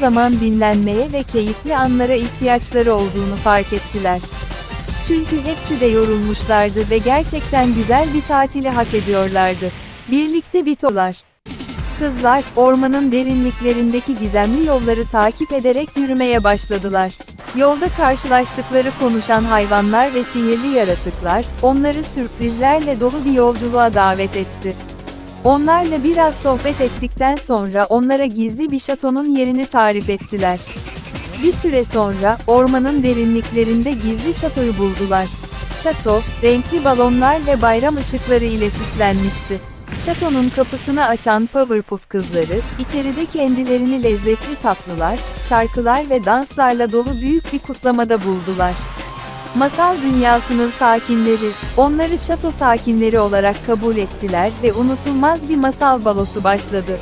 zaman dinlenmeye ve keyifli anlara ihtiyaçları olduğunu fark ettiler. Çünkü hepsi de yorulmuşlardı ve gerçekten güzel bir tatili hak ediyorlardı. Birlikte bitolar. Kızlar, ormanın derinliklerindeki gizemli yolları takip ederek yürümeye başladılar. Yolda karşılaştıkları konuşan hayvanlar ve sihirli yaratıklar, onları sürprizlerle dolu bir yolculuğa davet etti. Onlarla biraz sohbet ettikten sonra onlara gizli bir şatonun yerini tarif ettiler. Bir süre sonra, ormanın derinliklerinde gizli şatoyu buldular. Şato, renkli balonlar ve bayram ışıkları ile süslenmişti. Şatonun kapısını açan Powerpuff kızları, içeride kendilerini lezzetli tatlılar, şarkılar ve danslarla dolu büyük bir kutlamada buldular. Masal dünyasının sakinleri, onları şato sakinleri olarak kabul ettiler ve unutulmaz bir masal balosu başladı.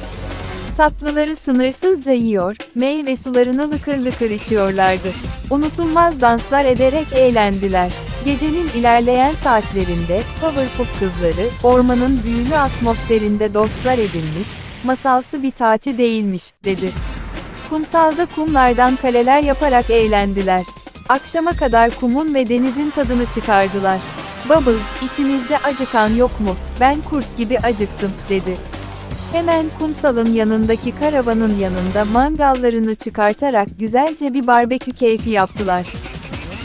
Tatlıları sınırsızca yiyor, meyve sularını lıkır lıkır içiyorlardı. Unutulmaz danslar ederek eğlendiler. Gecenin ilerleyen saatlerinde, Powerpuff kızları, ormanın büyülü atmosferinde dostlar edinmiş, masalsı bir tatil değilmiş, dedi. Kumsalda kumlardan kaleler yaparak eğlendiler. Akşama kadar kumun ve denizin tadını çıkardılar. Bubbles, içinizde acıkan yok mu? Ben kurt gibi acıktım, dedi. Hemen kumsalın yanındaki karavanın yanında mangallarını çıkartarak güzelce bir barbekü keyfi yaptılar.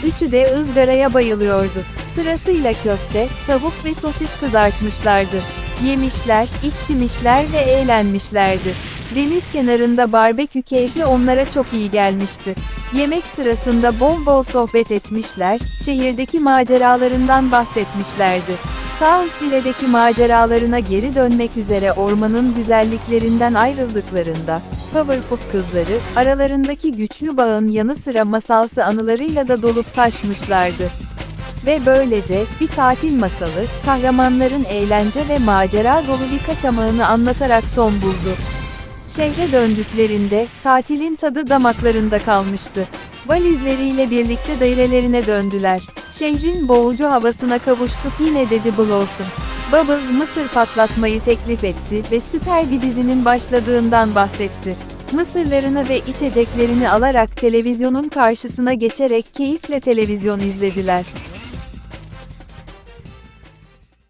Üçü de ızgaraya bayılıyordu. Sırasıyla köfte, tavuk ve sosis kızartmışlardı. Yemişler, içtimişler ve eğlenmişlerdi. Deniz kenarında barbekü keyfi onlara çok iyi gelmişti. Yemek sırasında bol bol sohbet etmişler, şehirdeki maceralarından bahsetmişlerdi. Townsville'deki maceralarına geri dönmek üzere ormanın güzelliklerinden ayrıldıklarında, Powerpuff kızları, aralarındaki güçlü bağın yanı sıra masalsı anılarıyla da dolup taşmışlardı. Ve böylece, bir tatil masalı, kahramanların eğlence ve macera dolu bir kaçamağını anlatarak son buldu. Şehre döndüklerinde, tatilin tadı damaklarında kalmıştı. Valizleriyle birlikte dairelerine döndüler. Şehrin boğucu havasına kavuştuk yine dedi Blossom. Bubbles mısır patlatmayı teklif etti ve süper bir dizinin başladığından bahsetti. Mısırlarını ve içeceklerini alarak televizyonun karşısına geçerek keyifle televizyon izlediler.